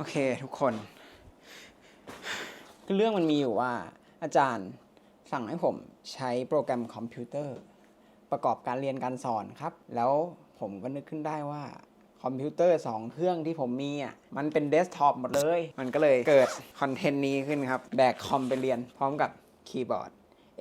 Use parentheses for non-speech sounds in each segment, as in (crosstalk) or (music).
โอเคทุกคน คือเรื่องมันมีอยู่ว่า อาจารย์สั่งให้ผมใช้โปรแกรมคอมพิวเตอร์ ประกอบการเรียนการสอนครับ แล้วผมก็นึกขึ้นได้ว่าคอมพิวเตอร์ 2 เครื่องที่ผมมีอะมันเป็นเดสก์ท็อปหมดเลย มันก็เลยเกิดคอนเทนต์นี้ขึ้นครับ แบกคอมไปเรียนพร้อมกับคีย์บอร์ด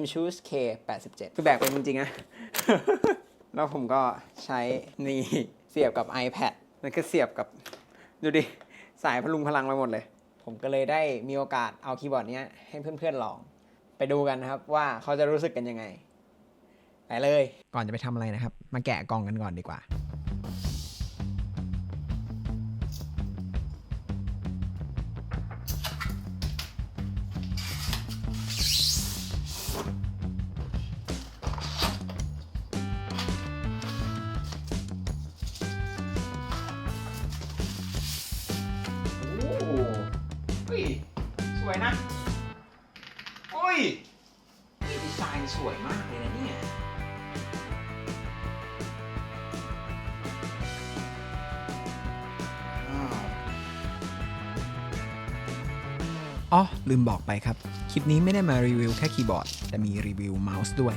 M Choose K 87คือแบกเป็นจริงๆนะ แล้วผมก็ใช้นี่เสียบกับ iPad แล้วก็เสียบกับ ดูดิ สายพลุงพลังไปหมดเลย ผมก็เลยได้มีโอกาสเอาคีย์บอร์ดนี้ให้เพื่อนๆลอง ไปดูกันนะครับว่าเขาจะรู้สึกกันยังไง ไปเลย ก่อนจะไปทำอะไรนะครับ มาแกะกล่องกันก่อนดีกว่า วยนะ โอ้ยนี่ดีไซน์สวยมากเลยนะเนี่ยอ๋อ ลืมบอกไปครับ คลิปนี้ไม่ได้มารีวิวแค่คีย์บอร์ด แต่มีรีวิวเมาส์ด้วย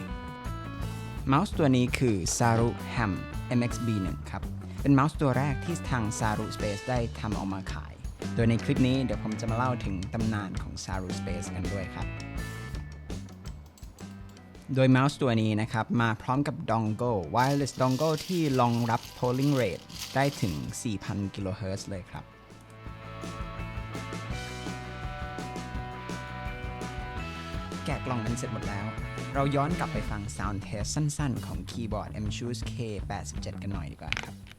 เมาส์ตัวนี้คือ Saru Ham MXB1 ครับ เป็นเมาส์ตัวแรกที่ทาง Saru Space ได้ทำออกมาขาย โดยในคลิปนี้เดี๋ยวผมจะมาเล่าถึงตำนานของ Saru Space กันด้วยครับ โดยเมาส์ตัวนี้นะครับ มาพร้อมกับ dongle wireless dongle ที่รองรับ polling rate ได้ถึง 4,000กิโลเฮิรตซ์เลยครับแกะกล่องกันเสร็จหมดแล้ว เราย้อนกลับไปฟัง sound test สั้นๆ ของคีย์บอร์ด M Choose K87 กันหน่อยดีกว่าครับ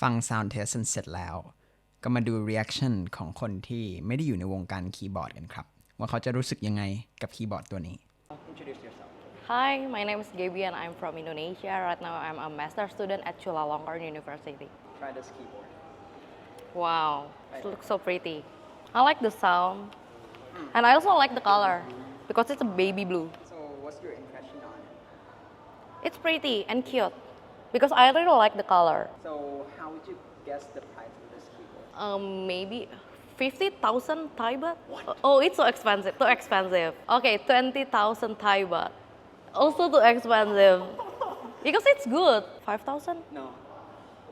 ฟัง sound test เสร็จแล้ว ก็มาดู reaction ของคนที่ไม่ได้อยู่ในวงการคีย์บอร์ดกันครับ ว่าเขาจะรู้สึกยังไงกับคีย์บอร์ดตัวนี้ Introduce yourself Hi, my name is Gaby and I'm from Indonesia. Right now I'm a master student at Chulalongkorn University. Try this keyboard Wow, it looks so pretty. I like the sound and I also like the color because it's a baby blue. So what's your impression on it It's pretty and cute because I really like the color. So how would you guess the price of this keyboard Um, maybe 50,000 Thai baht? What? Oh, it's so expensive, too expensive. Okay, 20,000 Thai baht. Also too expensive (laughs) because it's good. 5,000? No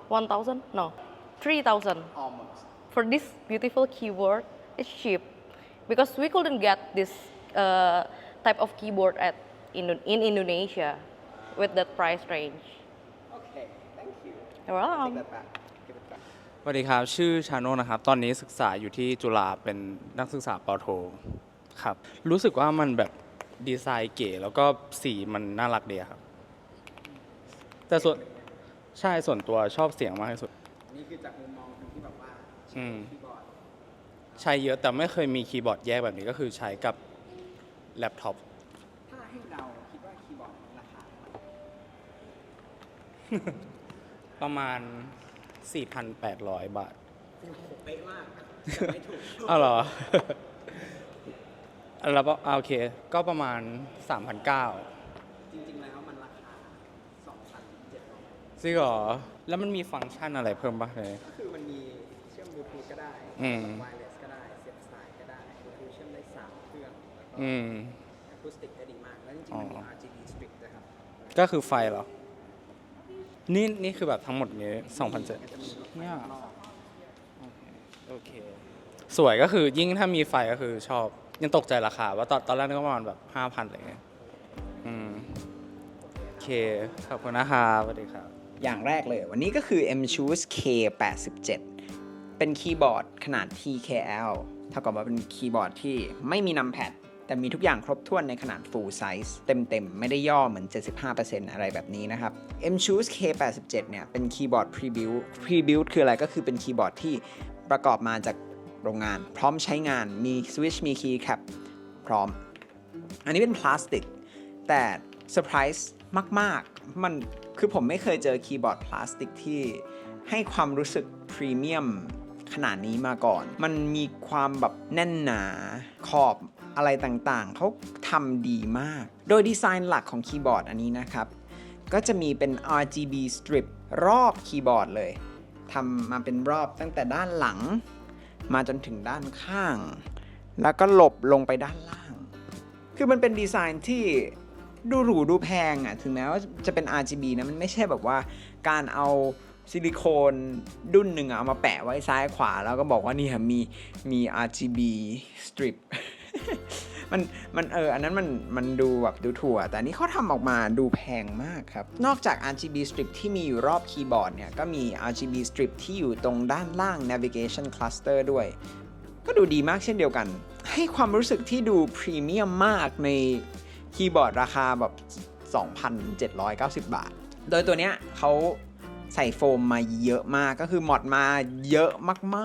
1,000? No. 3,000. almost For this beautiful keyboard, it's cheap because we couldn't get this uh, type of keyboard at Indo- in Indonesia with that price range. Okay thank you You're welcome. Take that back Give it back สวัสดีครับ ชื่อชาโนนะครับ ตอนนี้ศึกษาอยู่ที่จุฬาเป็นนักศึกษาปอโทครับ รู้สึกว่ามันแบบดีไซน์เก๋แล้วก็สีมันน่ารักดีครับ แต่ส่วนใช่ส่วนตัวชอบเสียงมากที่สุด นี่คือจากมุมมองคนที่แบบว่าอืม คีย์บอร์ดใช้เยอะแต่ไม่เคยมีคีย์บอร์ดแยกแบบนี้ก็คือใช้กับแล็ปท็อปถ้าให้เดาคิดว่าคีย์บอร์ดราคาเท่าไหร่ ประมาณ 4,800 บาทเป๊ะมากแต่ไม่ถูกอ้าวเหรอ แล้วก็อ่าโอเค ก็ประมาณ 3,900จริงๆแล้วมันราคา2,700จริงเหรอ แล้วมันมีฟังก์ชันอะไรเพิ่มบ้างเลย ก็คือมันมีเชื่อมบลูทูธก็ได้อืม ไวเลสก็ได้ เสียบสายก็ได้บลูทูธเชื่อมได้3เครื่องแล้วก็อืม อะคูสติกได้ดีมาก แล้วจริงๆมันมี อ๋อ RGB strict ด้วยครับก็คือไฟเหรอ นี่นี่คือแบบทั้งหมดนี้2,007มันจะมีรถไฟเนี่ยรอบโอเค สวยก็คือยิ่งถ้ามีไฟก็คือชอบ ยังตกใจราคาว่าตอนตอนแรกนึกว่าประมาณแบบ5,000อะไรเงี้ยอืมโอเค ขอบคุณนะครับสวัสดีครับ อย่างแรกเลย วันนี้ก็คือ M Choose K87 เป็นคีย์บอร์ดขนาด TKL เท่ากับว่าเป็นคีย์บอร์ดที่ไม่มีนัมแพด แต่มีทุกอย่างครบถ้วนในขนาด full size เต็มๆ ไม่ได้ย่อเหมือน 75%อะไรแบบนี้นะครับ M Choose K87 เนี่ย เป็นคีย์บอร์ด pre-built pre-built คืออะไรก็คือเป็นคีย์บอร์ดที่ประกอบมาจากโรงงาน พร้อมใช้งานมีสวิตช์มีคีย์แคปพร้อม อันนี้เป็นพลาสติก แต่เซอร์ไพรส์มาก ๆ มันคือผมไม่เคยเจอคีย์บอร์ดพลาสติกที่ให้ความรู้สึกพรีเมียมขนาดนี้มาก่อน มันมีความแบบแน่นหนา ขอบ อะไรต่างๆ เขาทำดีมาก โดยดีไซน์หลักของคีย์บอร์ดอันนี้นะครับ ก็จะมีเป็น RGB strip รอบคีย์บอร์ดเลยทำมาเป็นรอบตั้งแต่ด้านหลัง มาจนถึงด้านข้าง แล้วก็หลบลงไปด้านล่าง คือมันเป็นดีไซน์ที่ดูหรูดูแพงอะ่ะ ถึงแม้ว่าจะเป็น RGB นะ มันไม่ใช่แบบว่าการเอาซิลิโคนดุนหนึ่งเอามาแปะไว้ซ้ายขวา แล้วก็บอกว่านี่ค่ะมีมี RGB strip มันมันเอออันนั้นมันมันดูแบบดูถั่ว แต่นนี้เขาทำออกมาดูแพงมากครับ นอกจาก RGB strip ที่มีอยู่รอบคีย์บอร์ดเนี่ย ก็มี RGB strip ที่อยู่ตรงด้านล่าง navigation cluster ด้วย ก็ดูดีมากเช่นเดียวกัน ให้ความรู้สึกที่ดูพรีเมียมมากในคีย์บอร์ดราคาแบบ 2,790 บาท โดยตัวเนี้ยเขา ใส่โฟมมาเยอะมากก็คือมอดมาเยอะม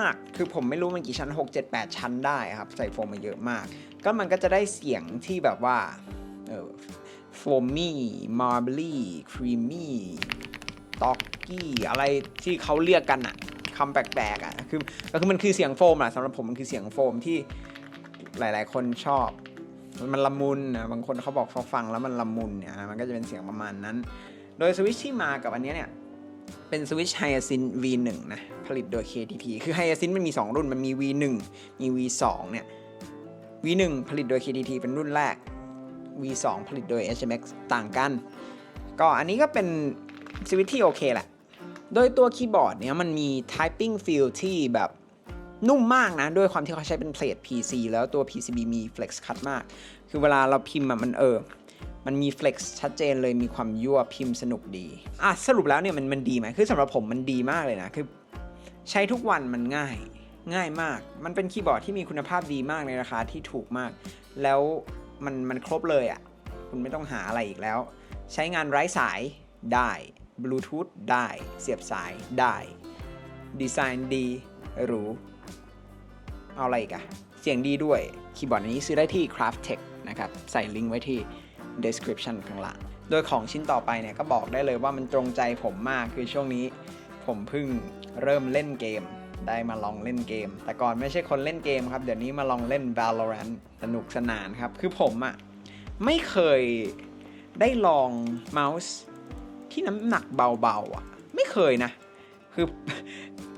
ากๆ คือผมไม่รู้มันกี่ชั้น 6 7 8 ชั้นได้ครับ ใส่โฟมมาเยอะมาก ก็มันก็จะได้เสียงที่แบบว่าเออโฟมี่มาร์บลี่ครีมมี่ต็อกกี้อะไรที่เขาเรียกกันอะคำแปลกๆอะคือก็คือมันคือเสียงโฟมอะสำหรับผมมันคือเสียงโฟมที่หลายๆ คนชอบมันละมุนนะบางคนเขาบอกเขาฟังแล้วมันละมุนเนี่ยมันก็จะเป็นเสียงประมาณนั้น โดยสวิชที่มากับอันเนี้ยเนี่ย เป็นสวิตช์ Hyacinth V1 นะ ผลิตโดย KTP คือ Hyacinth มันมี 2 รุ่นมันมี V1 มี V2 เนี่ย V1 ผลิตโดย KTT เป็นรุ่นแรก V2 ผลิตโดย HMX ต่างกัน ก็อันนี้ก็เป็นสวิตช์ที่โอเคแหละ โดยตัวคีย์บอร์ดเนี่ยมันมี typing feel ที่แบบนุ่มมากนะ ด้วยความที่เขาใช้เป็นเพลท PC แล้วตัว PCB มี flex cut มาก คือเวลาเราพิมพ์มันเออ มันมี flex ชัดเจนเลยมีความยั่วพิมพ์สนุกดี อะสรุปแล้วเนี่ยมันมันดีไหมคือสำหรับผมมันดีมากเลยนะ คือ ใช้ทุกวันมันง่ายง่ายมาก มันเป็นคีย์บอร์ดที่มีคุณภาพดีมากในราคาที่ถูกมาก แล้วมันมันครบเลยอะ่ะ คุณไม่ต้องหาอะไรอีกแล้ว ใช้งานไร้สายได้บลูทูธได้ เสียบสายได้ ดีไซน์ดีหรู เอาอะไรอีกอะเสียงดีด้วย คีย์บอร์ดนี้ซื้อได้ที่ Craft Tech นะครับ ใส่ลิงก์ไว้ที่ description ข้างล่าง โดยของชิ้นต่อไปเนี่ยก็บอกได้เลยว่ามันตรงใจผมมากคือช่วงนี้ผมเพิ่งเริ่มเล่นเกม ได้มาลองเล่นเกม แต่ก่อนไม่ใช่คนเล่นเกมครับ เดี๋ยวนี้มาลองเล่น Valorant สนุกสนานครับ คือผมอะไม่เคยได้ลองเมาส์ที่น้ำหนักเบาๆอะไม่เคยนะ คือ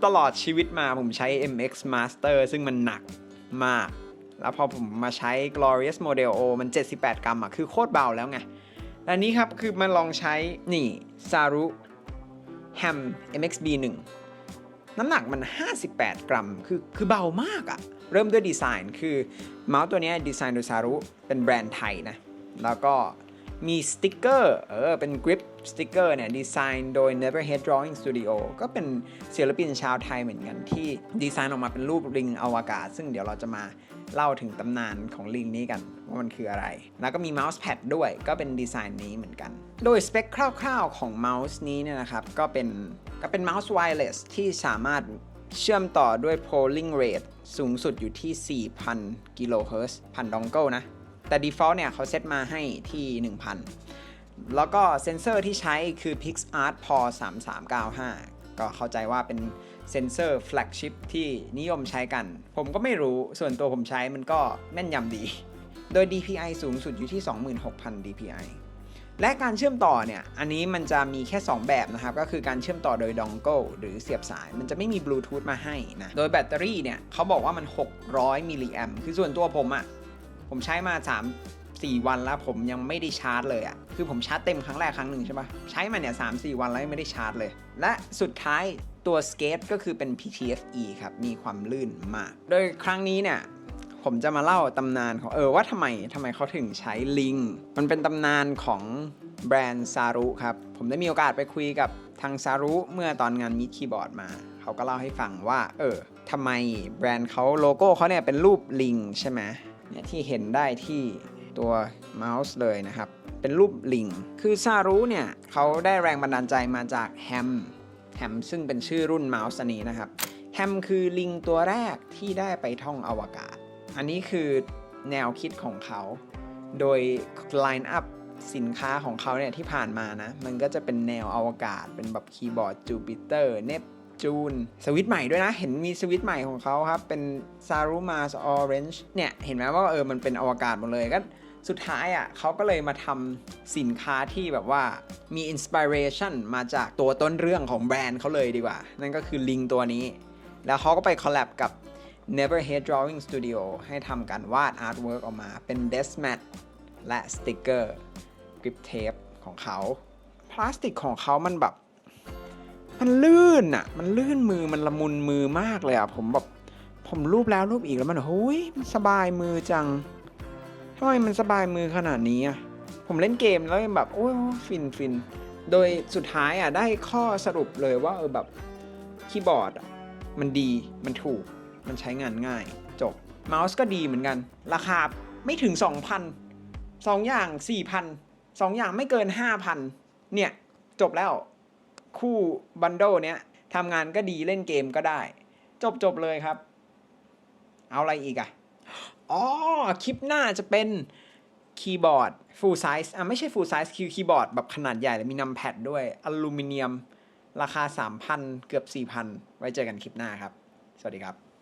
ตลอดชีวิตมาผมใช้ MX Master ซึ่งมันหนักมาก แล้วพอผมมาใช้ Glorious Model O มัน 78 กรัมอะคือโคตรเบาแล้วไงและนี้ครับคือมาลองใช้ นี่ Saru Ham MXB 1น้ำหนักมัน 58 กรัม คือคือเบามากอะเริ่มด้วยดีไซน์คือเมาส์ตัวนี้ดีไซน์โดย Saru เป็นแบรนด์ไทยนะ แล้วก็มีสติกเกอร์เออเป็นกริปสติกเกอร์เนี่ยดีไซน์โดย Neverhead Drawing Studio ก็เป็นศิลปินชาวไทยเหมือนกันที่ดีไซน์ออกมาเป็นรูปลิงอวกาศ ซึ่งเดี๋ยวเราจะมา เล่าถึงตำนานของลิงนี้กัน ว่ามันคืออะไร แล้วก็มีเมาส์แพดด้วยก็เป็นดีไซน์นี้เหมือนกัน โดยสเปคคร่าวๆของเมาส์นี้เนี่ยนะครับก็เป็นก็เป็นเมาส์ไวเลสที่สามารถเชื่อมต่อด้วย polling rate สูงสุดอยู่ที่ 4,000 กิโลเฮิรตซ์พันดองเกิลนะ แต่ default เนี่ยเขาเซตมาให้ที่ 1,000 แล้วก็เซนเซอร์ที่ใช้คือ PixArt PAW 3395 ก็เข้าใจว่าเป็น เซนเซอร์แฟลกชิพที่นิยมใช้กัน ผมก็ไม่รู้ส่วนตัวผมใช้มันก็แม่นยำดี โดย DPI สูงสุดอยู่ที่ 26,000 DPI และการเชื่อมต่อเนี่ย อันนี้มันจะมีแค่ 2 แบบนะครับ ก็คือการเชื่อมต่อโดยดองเกิลหรือเสียบสาย มันจะไม่มีบลูทูธมาให้นะ โดยแบตเตอรี่เนี่ยเขาบอกว่ามัน 600 มิลลิแอมคือส่วนตัวผมอะ่ะ ผมใช้มา 3 4 วันแล้วผมยังไม่ได้ชาร์จเลยอะ่ะ คือผมชาร์จเต็มครั้งแรกครั้งหนึ่งใช่ปะใช้มาเนี่ย3 4วันแล้วยังไม่ได้ชาร์จเลย และสุดท้าย ตัวสเกตก็คือเป็น PTFE ครับ มีความลื่นมาก โดยครั้งนี้เนี่ยผมจะมาเล่าตำนานของเออว่าทำไมทำไมเขาถึงใช้ลิง มันเป็นตำนานของแบรนด์ซารุครับ ผมได้มีโอกาสไปคุยกับทางซารุเมื่อตอนงานมิดคีย์บอร์ดมา เขาก็เล่าให้ฟังว่า เออทำไมแบรนด์เขาโลโก้เขาเนี่ยเป็นรูปลิงใช่ไหมเนี่ยที่เห็นได้ที่ตัวเมาส์เลยนะครับ เป็นรูปลิง คือซารุเนี่ยเขาได้แรงบันดาลใจมาจากแฮม แฮมซึ่งเป็นชื่อรุ่นเมาส์นี้นะครับแฮมคือลิงตัวแรกที่ได้ไปท่องอวกาศ อันนี้คือแนวคิดของเขา โดย line up สินค้าของเขาเนี่ยที่ผ่านมานะ มันก็จะเป็นแนวอวกาศ เป็นแบบคีย์บอร์ดจูปิเตอร์เนปจูนสวิตใหม่ด้วยนะ เห็นมีสวิตใหม่ของเขาครับ เป็น Saruma Orange เนี่ย เห็นไหมว่าเออมันเป็นอวกาศหมดเลยก็ สุดท้ายอะเขาก็เลยมาทำสินค้าที่แบบว่ามีอินสปิเรชันมาจากตัวต้นเรื่องของแบรนด์เขาเลยดีกว่า นั่นก็คือลิงตัวนี้ แล้วเขาก็ไปคอลแลบกับ Neverhead Drawing Studio ให้ทำการวาดอาร์ตเวิร์กออกมาเป็น desk mat และสติกเกอร์กริปเทปของเขา พลาสติกของเขามันแบบ มันลื่นอะมันลื่นมือมันละมุนมือมากเลยอะผมแบบผมรูปแล้วรูปอีกแล้วมันเฮ้ยมันสบายมือจัง ทำไมมันสบายมือขนาดนี้อะผมเล่นเกมแล้วแบบโอ้ยฟินฟินโดยสุดท้ายอะได้ข้อสรุปเลยว่าเออแบบคีย์บอร์ดอะมันดีมันถูกมันใช้งานง่าย จบเมาส์ก็ดีเหมือนกัน ราคาไม่ถึง 2,000สองอย่าง 4,000สองอย่างไม่เกิน 5,000 เนี่ย จบแล้ว คู่บันโดเนี้ยทำงานก็ดีเล่นเกมก็ได้ จบจบเลยครับ เอาอะไรอีกอะ อ๋อ คลิปหน้าจะเป็นคีย์บอร์ด full size อะไม่ใช่ full size คือคีย์บอร์ดแบบขนาดใหญ่แต่มีนัมแพดด้วย อลูมิเนียม ราคา 3,000 เกือบ 4,000 ไว้เจอกันคลิปหน้าครับ สวัสดีครับ